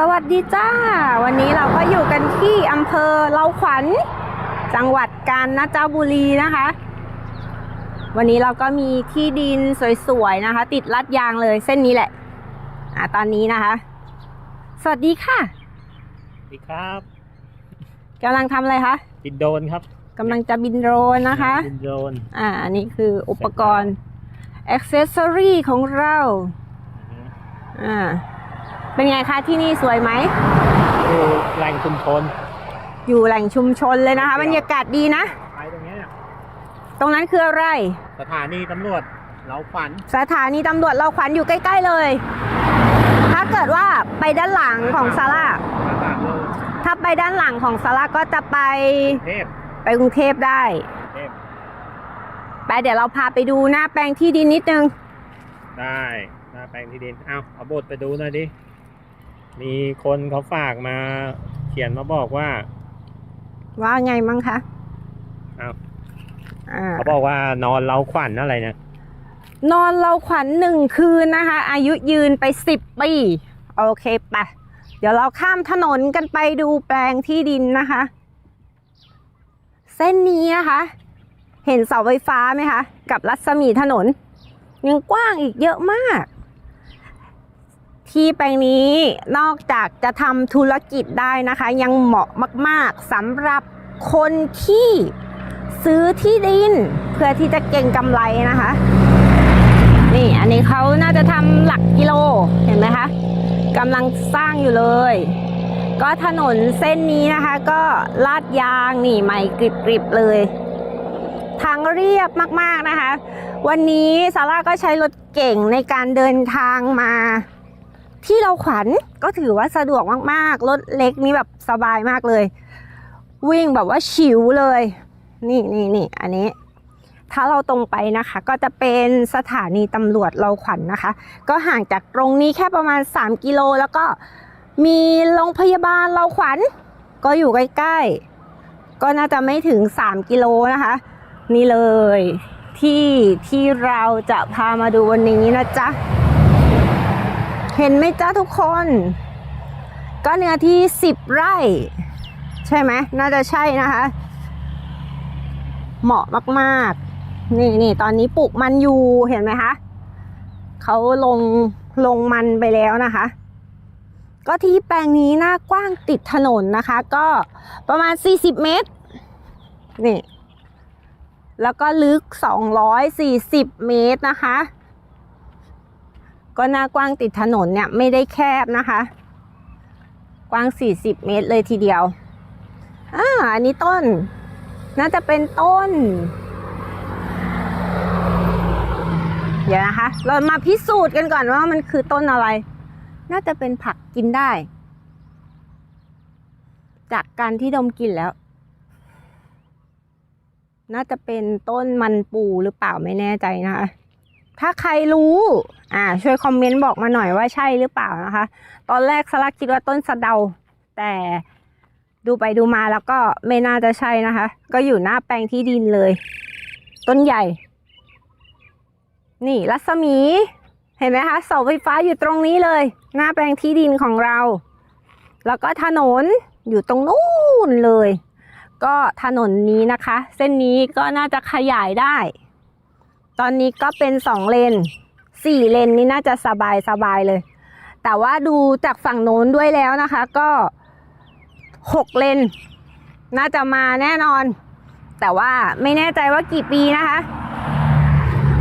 สวัสดีจ้า วันนี้เราก็อยู่กันที่อำเภอเลาขวัญ จังหวัดกาญจนบุรีนะคะ วันนี้เราก็มีที่ดินสวยๆนะคะ ติดลัดยางเลยเส้นนี้แหละอ่าตอนนี้นะคะ สวัสดีค่ะสวัสดีครับกำลังทำอะไรคะบินโดรนครับกำลังจะบินโดรนนะคะ บินโดรนอ่าอันนี้คืออุปกรณ์อ c เซสซอรีของเราอ่า เป็นไงคะที่นี่สวยไหมดูแหล่งชุมชนอยู่แหล่งชุมชนเลยนะคะบรรยากาศดีนะ ไปตรงเนี้ยตรงนั้นคืออะไร สถานีตำรวจเราขวัญสถานีตำรวจเราขวัญอยู่ใกล้ ๆเลย ถ้าเกิดว่าไปด้านหลังของซาร่ามาตากเลยถ้าไปด้านหลังของซาร่าก็จะไปเทพไปกรุงเทพได้เทพไปเดี๋ยวเราพาไปดูหน้าแปลงที่ดินนิดนึง ได้หน้าแปลงที่ดินเอาเอาบทไปดูหน่อยดิ มีคนเขาฝากมาเขียนมาบอกว่า ว่าไงมั้งคะเอาอ่าเขาบอกว่านอนเราขวัญอะไรเนี่ยนอนเราขวัญหนึ่งคืนนะคะ อายุยืนไปสิบปี โอเคไปะเดี๋ยวเราข้ามถนนกันไปดูแปลงที่ดินนะคะ เส้นนี้นะคะ เห็นเสาไฟฟ้าไหมคะ กับรัศมีถนน ยังกว้างอีกเยอะมาก ที่แปลงนี้นอกจากจะทำธุรกิจได้นะคะ ยังเหมาะมาก ๆสำหรับคนที่ซื้อที่ดิน เพื่อที่จะเก่งกำไรนะคะ นี่อันนี้เขาน่าจะทำหลักกิโลเห็นไหมคะกำลังสร้างอยู่เลย ก็ถนนเส้นนี้นะคะ ก็ลาดยางนี่ใหม่กริบๆเลย ทางเรียบมากๆนะคะ วันนี้ซาร่าก็ใช้รถเก่งในการเดินทางมา ที่เราขวัญก็ถือว่าสะดวกมากๆ รถเล็กนี่แบบสบายมากเลย วิ่งแบบว่าฉิวเลย นี่นี่นี่อันนี้ ถ้าเราตรงไปนะคะ ก็จะเป็นสถานีตำรวจเราขวัญนะคะ ก็ห่างจากตรงนี้แค่ประมาณ 3 กิโล แล้วก็มีโรงพยาบาลเราขวัญ ก็อยู่ใกล้ๆ ก็น่าจะไม่ถึง 3 กิโลนะคะ นี่เลยที่ที่เราจะพามาดูวันนี้นะจ๊ะ เห็นไหมจ๊ะทุกคน ก็เนื้อที่10ไร่ ใช่ไหมน่าจะใช่นะคะ เหมาะมากๆ นี่นี่ตอนนี้ปลูกมันอยู่เห็นไหมคะเขาลงลงมันไปแล้วนะคะ ก็ที่แปลงนี้หน้ากว้างติดถนนนะคะ ก็ประมาณ 40 เมตร นี่ แล้วก็ลึก 240 เมตรนะคะ ก็หน้ากว้างติดถนนเนี่ยไม่ได้แคบนะคะ กว้าง 40 เมตรเลยทีเดียวอ่าอันนี้ต้น น่าจะเป็นต้น เดี๋ยวนะคะ เรามาพิสูจน์กันก่อนว่ามันคือต้นอะไร น่าจะเป็นผักกินได้ จากการที่ดมกลิ่นแล้ว น่าจะเป็นต้นมันปูหรือเปล่าไม่แน่ใจนะคะ ถ้าใครรู้ อ่า ช่วยคอมเมนต์บอกมาหน่อยว่าใช่หรือเปล่านะคะ ตอนแรกสลักคิดว่าต้นสะเดา แต่ดูไปดูมาแล้วก็ไม่น่าจะใช่นะคะ ก็อยู่หน้าแปลงที่ดินเลย ต้นใหญ่ นี่รัศมี เห็นไหมคะเสาไฟฟ้าอยู่ตรงนี้เลย หน้าแปลงที่ดินของเรา แล้วก็ถนนอยู่ตรงนู้นเลย ก็ถนนนี้นะคะ เส้นนี้ก็น่าจะขยายได้ ตอนนี้ก็เป็นสองเลนสี่เลนนี้น่าจะสบายสบายเลย แต่ว่าดูจากฝั่งโน้นด้วยแล้วนะคะ ก็หกเลนน่าจะมาแน่นอน แต่ว่าไม่แน่ใจว่ากี่ปีนะคะ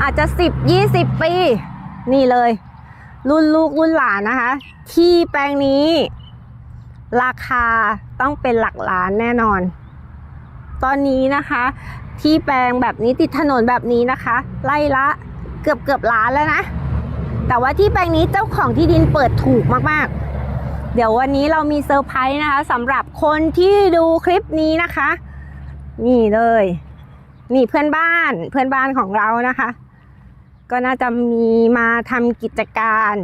อาจจะสิบยี่สิบปี นี่เลย รุ่นลูกรุ่นหลานนะคะ ที่แปลงนี้ ราคาต้องเป็นหลักล้านแน่นอน ตอนนี้นะคะ ที่แปลงแบบนี้ติดถนนแบบนี้นะคะ ไล่ละเกือบเกือบล้านแล้วนะ แต่ว่าที่แปลงนี้เจ้าของที่ดินเปิดถูกมากๆ เดี๋ยววันนี้เรามีเซอร์ไพรส์นะคะสำหรับคนที่ดูคลิปนี้นะคะ นี่เลย นี่เพื่อนบ้านเพื่อนบ้านของเรานะคะ ก็น่าจะมีมาทำกิจการ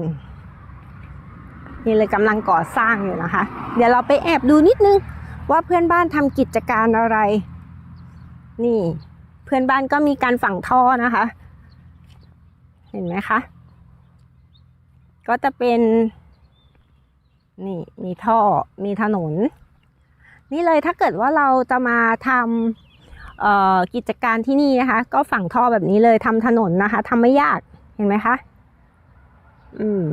นี่เลยกำลังก่อสร้างอยู่นะคะ เดี๋ยวเราไปแอบดูนิดนึงว่าเพื่อนบ้านทำกิจการอะไร นี่ เพื่อนบ้านก็มีการฝังท่อนะคะ เห็นไหมคะ ก็จะเป็น นี่มีท่อมีถนน นี่เลยถ้าเกิดว่าเราจะมาทำกิจการที่นี่นะคะ ก็ฝังท่อแบบนี้เลยทำถนนนะคะทำไม่ยากเห็นไหมคะ อืม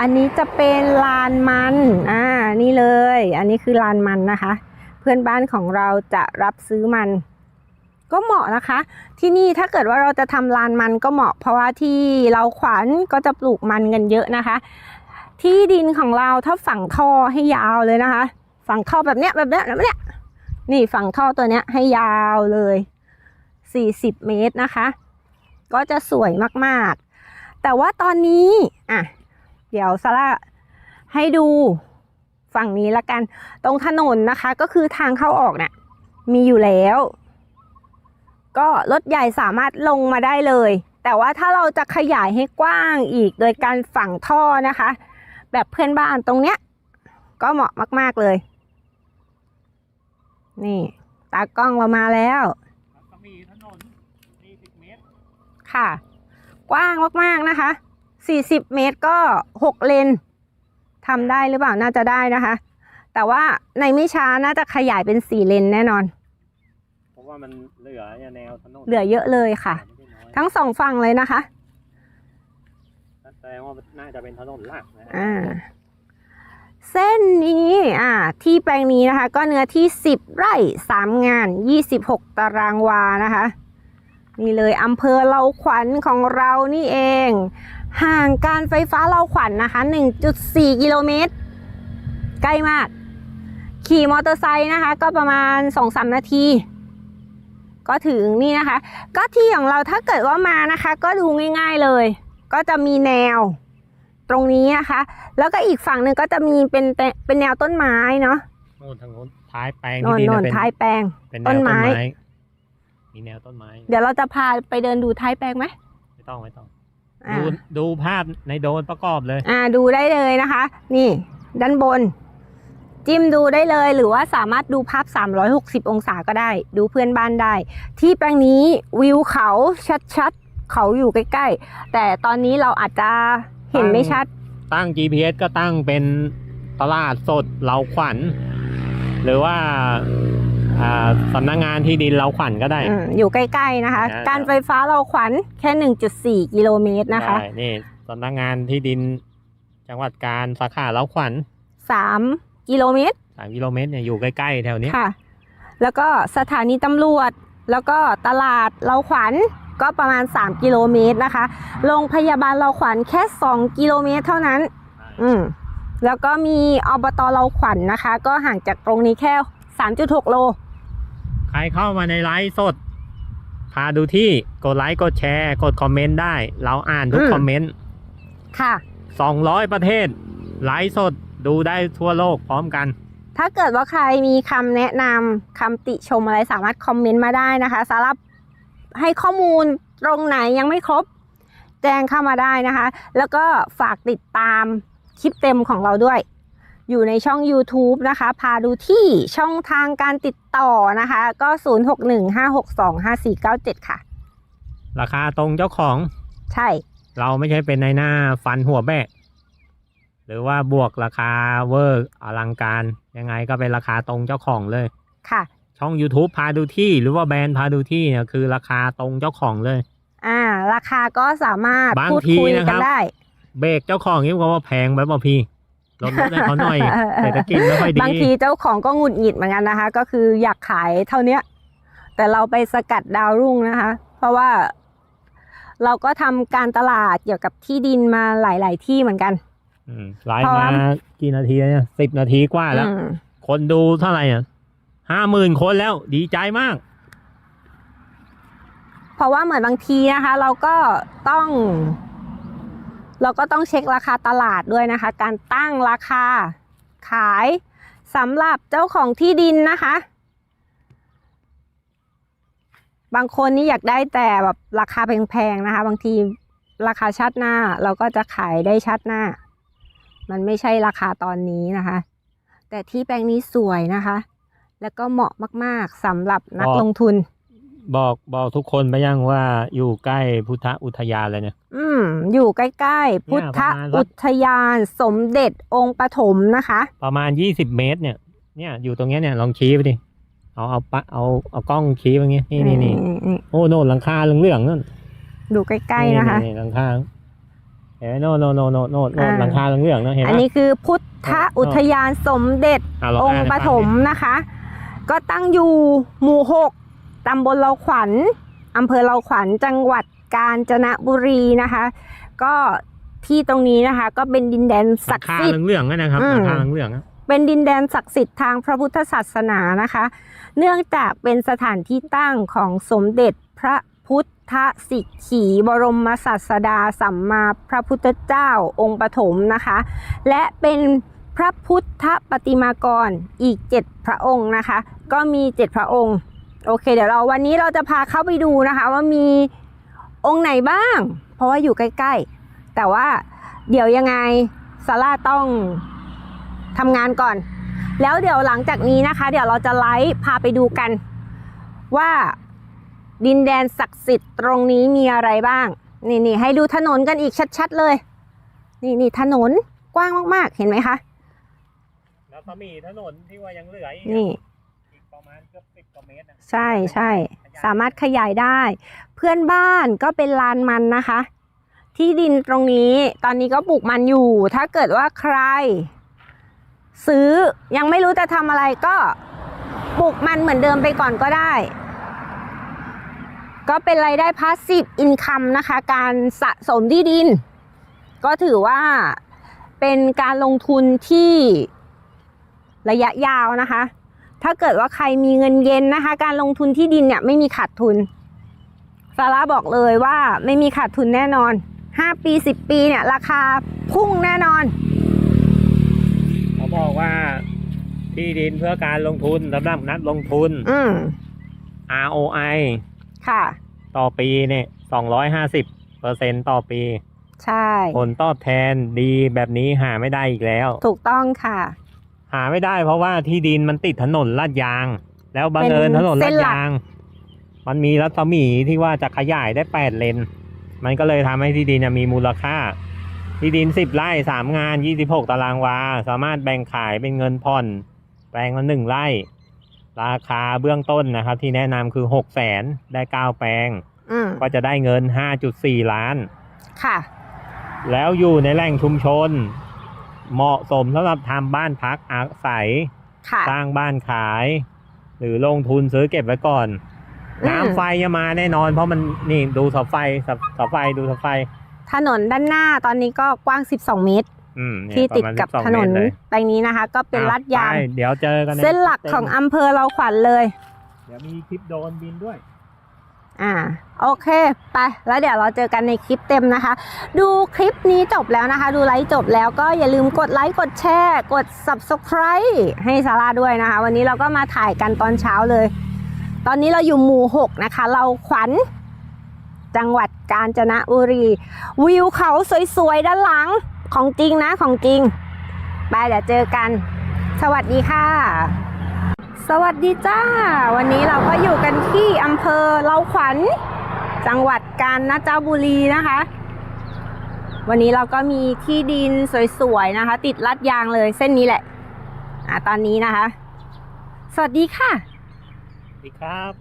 อันนี้จะเป็นลานมัน อ่า นี่เลย อันนี้คือลานมันนะคะ พื่อนบ้านของเราจะรับซื้อมัน ก็เหมาะนะคะ ที่นี่ถ้าเกิดว่าเราจะทำลานมันก็เหมาะ เพราะว่าที่เราขวัญก็จะปลูกมันกันเยอะนะคะ ที่ดินของเราถ้าฝังท่อให้ยาวเลยนะคะ ฝังท่อแบบเนี้ยแบบเนี้ยแบบเนี้ยนี่ฝังท่อตัวเนี้ยให้ยาวเลย 40 เมตรนะคะ ก็จะสวยมากๆ แต่ว่าตอนนี้อะเดี๋ยวซาร่าให้ดู ฝั่งนี้ละกัน ตรงถนนนะคะ ก็คือทางเข้าออกเนี่ยมีอยู่แล้ว ก็รถใหญ่สามารถลงมาได้เลย แต่ว่าถ้าเราจะขยายให้กว้างอีกโดยการฝังท่อนะคะ แบบเพื่อนบ้านตรงเนี้ย ก็เหมาะมาก ๆเลย นี่ตากล้องเรามาแล้วแล้วก็มีถนน40เมตร ค่ะ กว้างมาก ๆ นะคะ 40 เมตรก็ 6 เลน ทำได้หรือเปล่าน่าจะได้นะคะ แต่ว่าในไม่ช้าน่าจะขยายเป็น4เลนแน่นอน เพราะว่ามันเหลือเนี่ยแนวถนนเหลือเยอะเลยค่ะไม่ได้น้อยทั้งสองฝั่งเลยนะคะแสดงว่าน่าจะเป็นถนนหลักนะฮะอ่าเส้นนี้อ่าที่แปลงนี้นะคะ ก็เนื้อที่ 10 ไร่ 3 งาน 26 ตารางวานะคะ นี่เลยอำเภอเราขวัญของเรานี่เอง ห่างการไฟฟ้าเราขวัญนะคะ 1.4 กิโลเมตร ใกล้มาก ขี่มอเตอร์ไซค์นะคะ ก็ประมาณ 2-3 นาที ก็ถึงนี่นะคะ ก็ที่ของเราถ้าเกิดว่ามานะคะ ก็ดูง่าย ๆเลย ก็จะมีแนวตรงนี้นะคะ แล้วก็อีกฝั่งหนึ่งก็จะมีเป็นเป็นเป็นแนวต้นไม้เนาะโน่นทางโน้นท้ายแปลงโนที่นดินโนน่ะนเป็นท้ายแปลงเป็นแนวต้ต้นนไม้ไม้ มีแนวต้นไม้ เดี๋ยวเราจะพาไปเดินดูท้ายแปลงไหมไม่ต้องไม่ต้องอ่า ดูดูภาพในโดรนประกอบเลย อ่าดูได้เลยนะคะ นี่ด้านบน จิ้มดูได้เลยหรือว่าสามารถดูภาพ 360 องศาก็ได้ ดูเพื่อนบ้านได้ ที่แปลงนี้วิวเขาชัดๆ เขาอยู่ใกล้ๆ แต่ตอนนี้เราอาจจะเห็นไม่ชัด ตั้ง GPS ก็ตั้งเป็นตลาดสดเราขวัญ หรือว่าอ่า สำนักงานที่ดินเราขวัญก็ได้อืมอยู่ใกล้ๆนะคะอ่าการไฟฟ้าเราขวัญแค่ 1.4 กิโลเมตรนะคะได้นี่สำนักงานที่ดินจังหวัดการสาขาเราขวัญ3กิโลเมตรสามกิโลเมตรเนี่ยอยู่ใกล้ๆแถวเนี้ยค่ะ แล้วก็สถานีตำรวจ แล้วก็ตลาดเราขวัญก็ประมาณ 3 กิโลเมตรนะคะ โรงพยาบาลเราขวัญแค่ 2 กิโลเมตรเท่านั้น อืมแล้วก็มีอบตเราขวัญนะคะ ก็ห่างจากตรงนี้แค่ 3.6 โล ใครเข้ามาในไลฟ์สด พาดูที่กดไลค์กดแชร์ กดคอมเมนต์ได้ เราอ่านทุกอืม คอมเมนต์ค่ะ200ประเทศ ไลฟ์สดดูได้ทั่วโลกพร้อมกัน ถ้าเกิดว่าใครมีคำแนะนำคำติชมอะไรสามารถคอมเมนต์มาได้นะคะสารับให้ข้อมูลตรงไหนยังไม่ครบ แจ้งเข้ามาได้นะคะ แล้วก็ฝากติดตามคลิปเต็มของเราด้วย อยู่ในช่อง YouTube นะคะ พาดูที่ช่องทางการติดต่อนะคะ ก็ 0615625497 ค่ะ ราคาตรงเจ้าของ ใช่ เราไม่ใช่เป็นในหน้าฟันหัวแบกหรือว่าบวกราคาเวอร์อลังการ ยังไงก็เป็นราคาตรงเจ้าของเลย ค่ะ ช่อง YouTube พาดูที่หรือว่าแบรนด์พาดูที่เนี่ยคือราคาตรงเจ้าของเลย อ่า ราคาก็สามารถบางพูดทีคุยนะครักันบได้ เบรกเจ้าของนี่ก็ว่าแพงไปเปล่าพี่ ลดลดให้เขาหน่อยเศรษฐกิจไม่ค่อยดีบางทีเจ้าของก็หงุดหงิดเหมือนกันนะคะ ก็คืออยากขายเท่าเนี้ย แต่เราไปสกัดดาวรุ่งนะคะ เพราะว่า เราก็ทำการตลาดเกี่ยวกับที่ดินมาหลาย ๆ ที่เหมือนกัน อืมไลฟ์เพราะมาว่ากี่นาทีเนี่ยสิบนาทีกว่าแล้ว อืมคนดูเท่าไหร่อะห้าหมื่นคนแล้ว ดีใจมาก เพราะว่าเหมือนบางทีนะคะ เราก็ต้อง เราก็ต้องเช็คราคาตลาดด้วยนะคะ การตั้งราคาขายสำหรับเจ้าของที่ดินนะคะ บางคนนี่อยากได้แต่แบบราคาแพงๆนะคะ บางทีราคาชัดหน้าเราก็จะขายได้ชัดหน้า มันไม่ใช่ราคาตอนนี้นะคะ แต่ที่แปลงนี้สวยนะคะ แล้วก็เหมาะมากๆสำหรับนักอ๋อลงทุน บอกบอกทุกคนไปยังว่าอยู่ใกล้พุทธอุทยานเลยเนี่ย อืม อยู่ใกล้ๆ พุทธประมาณสักอุทยานสมเด็จองค์ปฐมนะคะ ประมาณยี่สิบเมตรเนี่ย เนี่ยอยู่ตรงเนี้ยเนี่ยลองชี้ไปดิ เอาเอาปะเอาเอากล้องชี้ไปงี้นี่นี่นี่อืมอืมโอ้โน่นหลังคาเหลืองๆนั่นดูใกล้ๆนะคะหลังคาเห็นไหมโน่นโน่นโน่นโน่นโน่นโน่นอ่าหลังคาเหลืองๆนะเห็นไหอันมนี้คือพุทธอุทยานสมเด็จะลองอ่านค์ให้ปฟังฐมดินะคะ ก็ตั้งอยู่หมู่หก ตำบลเราขวัญอำเภอเราขวัญจังหวัดกาญจนบุรีนะคะ ก็ที่ตรงนี้นะคะ ก็เป็นดินแดนหศัลักงดิ์คาสิทธิ์เหลืองๆอะนะครับอืมหลังคาเหลืองๆอะเป็นดินแดนศักดิ์สิทธิ์ทางพระพุทธศาสนานะคะ เนื่องจากเป็นสถานที่ตั้งของสมเด็จพระพุทธสิกขีบรมศาสดาสัมมาพระพุทธเจ้าองค์ปฐมนะคะ และเป็นพระพุทธปฏิมากรอีก 7 พระองค์นะคะ ก็มี 7 พระองค์ โอเค เดี๋ยวเราวันนี้เราจะพาเข้าไปดูนะคะ ว่ามีองค์ไหนบ้าง เพราะว่าอยู่ใกล้ ๆ แต่ว่าเดี๋ยวยังไงซาร่าต้องทำงานก่อน แล้วเดี๋ยวหลังจากนี้นะคะ เดี๋ยวเราจะไลฟ์พาไปดูกัน ว่าดินแดนศักดิ์สิทธิ์ตรงนี้มีอะไรบ้าง นี่นี่ให้ดูถนนกันอีกชัด ๆ เลย นี่นี่ถนนกว้างมากๆ เห็นไหมคะ แล้วก็มีถนนที่ว่ายังเหลืออีกนี่ อีกประมาณเกือบสิบกว่าเมตรนะ ใช่ใช่สามารถขยายได้ เพื่อนบ้านก็เป็นลานมันนะคะ ที่ดินตรงนี้ตอนนี้ก็ปลูกมันอยู่ ถ้าเกิดว่าใคร ซื้อยังไม่รู้จะทำอะไรก็ปลูกมันเหมือนเดิมไปก่อนก็ได้ ก็เป็นรายได้พาสซีฟอินคัมนะคะ การสะสมที่ดิน ก็ถือว่าเป็นการลงทุนที่ระยะยาวนะคะ ถ้าเกิดว่าใครมีเงินเย็นนะคะ การลงทุนที่ดินเนี่ยไม่มีขาดทุนซาร่าบอกเลยว่าไม่มีขาดทุนแน่นอน 5 ปี 10 ปีเนี่ย ราคาพุ่งแน่นอน เขาบอกว่าที่ดินเพื่อการลงทุนสำหรับนักลงทุน อืม ROI ค่ะ ต่อปีเนี่ยสองร้อยห้าสิบเปอร์เซ็นต่อปี ใช่ ผลตอบแทนดีแบบนี้หาไม่ได้อีกแล้ว ถูกต้องค่ะ หาไม่ได้เพราะว่าที่ดินมันติดถนนลาดยาง แล้วบังเอิญเป็นถนนเส้ลานดหลักยาง มันมีรัศมีที่ว่าจะขยายได้แปดเลน มันก็เลยทำให้ที่ดินน่ะมีมูลค่า ที่ดินสิบไร่สามงานยี่สิบหกตารางวา สามารถแบ่งขายเป็นเงินผ่อน แปลงละหนึ่งไร่ ราคาเบื้องต้นนะครับ ที่แนะนำคือหกแสนได้เก้าแปลงอืมก็จะได้เงินห้าจุดสี่ล้าน ค่ะ แล้วอยู่ในแหล่งชุมชน เหมาะสมสำหรับทำบ้านพักอาศัย ค่ะ สร้างบ้านขาย หรือลงทุนซื้อเก็บไว้ก่อน อืม น้ำไฟจะมาแน่นอน เพราะมันนี่ดูเสาไฟเสาเสาไฟดูเสาไฟ ถนนด้านหน้าตอนนี้ก็กว้าง 12 เมตร อืมเนี่ยที่ติดประมาณกับ12ถนนเมตรเลยแปลงนี้นะคะ ก็เป็นอะลาดยางไปเดี๋ยวเจอกันเส้นหลักของอำเภอเราขวัญเลย เดี๋ยวมีคลิปโดรนบินด้วย อ่าโอเคไปแล้วเดี๋ยวเราเจอกันในคลิปเต็มนะคะ ดูคลิปนี้จบแล้วนะคะ ดูไลฟ์จบแล้วก็อย่าลืมกดไลค์กดแชร์กด subscribe ให้ซาร่าด้วยนะคะ วันนี้เราก็มาถ่ายกันตอนเช้าเลย ตอนนี้เราอยู่หมู่ 6 นะคะ เราขวัญจังหวัดกาญจนบุรี วิวเขาสวยๆ ด้านหลังของจริงนะของจริง ไปเดี๋ยวเจอกัน สวัสดีค่ะ สวัสดีจ้า วันนี้เราก็อยู่กันที่อำเภอเราขวัญ จังหวัดกาญจนบุรีนะคะ วันนี้เราก็มีที่ดินสวยๆนะคะ ติดลัดยางเลยเส้นนี้แหละอ่าตอนนี้นะคะ สวัสดีค่ะสวัสดีครับ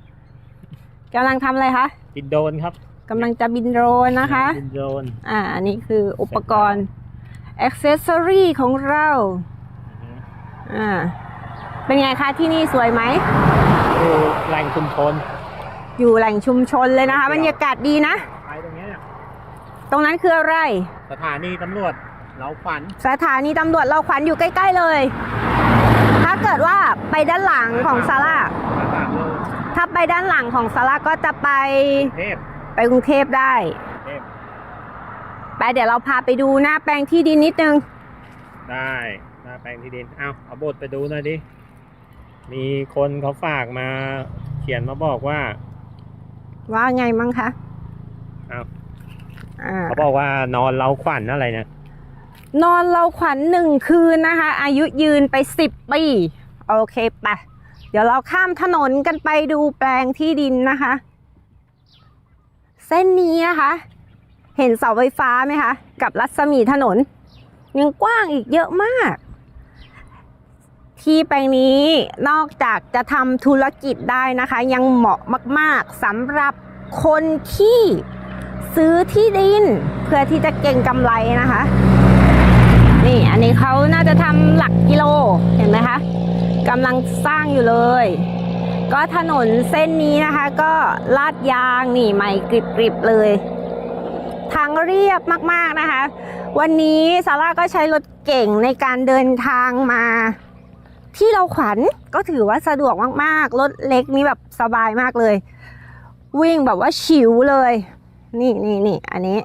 กำลังทำอะไรคะบินโดรนครับกำลังจะบินโดรนนะคะบินโดรนอ่าอันนี้คืออุปกรณ์ accessory ของเราอ่า เป็นไงคะที่นี่สวยไหมดูแหล่งชุมชนอยู่แหล่งชุมชนเลยนะคะบรรยากาศดีนะ ไปตรงเนี้ยเนี่ยตรงนั้นคืออะไร สถานีตำรวจเราขวัญสถานีตำรวจเราขวัญอยู่ใกล้ ๆเลย ถ้าเกิดว่าไปด้านหลังของซาร่ามาสามโลถ้าไปด้านหลังของซาร่าก็จะไปเทพไปกรุงเทพได้ เทพไปเดี๋ยวเราพาไปดูหน้าแปลงที่ดินนิดนึง ได้หน้าแปลงที่ดินเอาเอาบทไปดูหน่อยดิ มีคนเขาฝากมาเขียนมาบอกว่า ว่าไงมั้งคะเอาอ่าเขาบอกว่านอนเราขวัญอะไรเนี่ยนอนเราขวัญหนึ่งคืนนะคะ อายุยืนไปสิบปีโอเคไปะเดี๋ยวเราข้ามถนนกันไปดูแปลงที่ดินนะคะ เส้นนี้นะคะ เห็นเสาไฟฟ้าไหมคะ กับรัศมีถนน ยังกว้างอีกเยอะมาก ที่แปลงนี้นอกจากจะทำธุรกิจได้นะคะ ยังเหมาะมาก ๆสำหรับคนที่ซื้อที่ดิน เพื่อที่จะเก่งกำไรนะคะ นี่อันนี้เขาน่าจะทำหลักกิโลเห็นไหมคะกำลังสร้างอยู่เลย ก็ถนนเส้นนี้นะคะ ก็ลาดยางนี่ใหม่กริบๆเลย ทางเรียบมากๆนะคะ วันนี้ซาร่าก็ใช้รถเก่งในการเดินทางมา ที่เราขวัญก็ถือว่าสะดวกมากๆ รถเล็กนี่แบบสบายมากเลย วิ่งแบบว่าฉิวเลย นี่นี่นี่อันนี้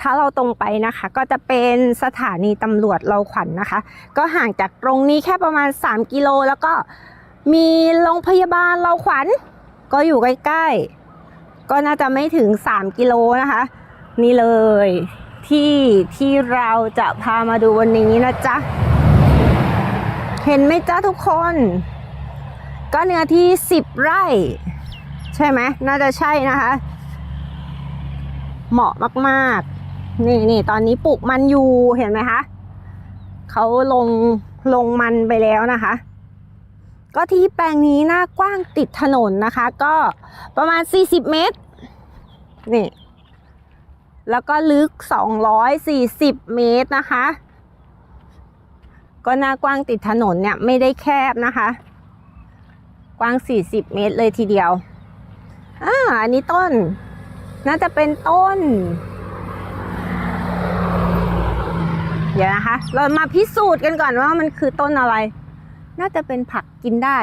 ถ้าเราตรงไปนะคะ ก็จะเป็นสถานีตำรวจเราขวัญนะคะ ก็ห่างจากตรงนี้แค่ประมาณ 3 กิโล แล้วก็มีโรงพยาบาลเราขวัญ ก็อยู่ใกล้ๆ ก็น่าจะไม่ถึง 3 กิโลนะคะ นี่เลยที่ที่เราจะพามาดูวันนี้นะจ๊ะ เห็นไหมจ๊ะทุกคน ก็เนื้อที่10ไร่ ใช่ไหมน่าจะใช่นะคะ เหมาะมากๆ นี่นี่ตอนนี้ปลูกมันอยู่เห็นไหมคะเขาลงลงมันไปแล้วนะคะ ก็ที่แปลงนี้หน้ากว้างติดถนนนะคะ ก็ประมาณ 40 เมตร นี่ แล้วก็ลึก 240 เมตรนะคะ ก็หน้ากว้างติดถนนเนี่ยไม่ได้แคบนะคะ กว้าง 40 เมตรเลยทีเดียวอ่าอันนี้ต้น น่าจะเป็นต้น เดี๋ยวนะคะ เรามาพิสูจน์กันก่อนว่ามันคือต้นอะไร น่าจะเป็นผักกินได้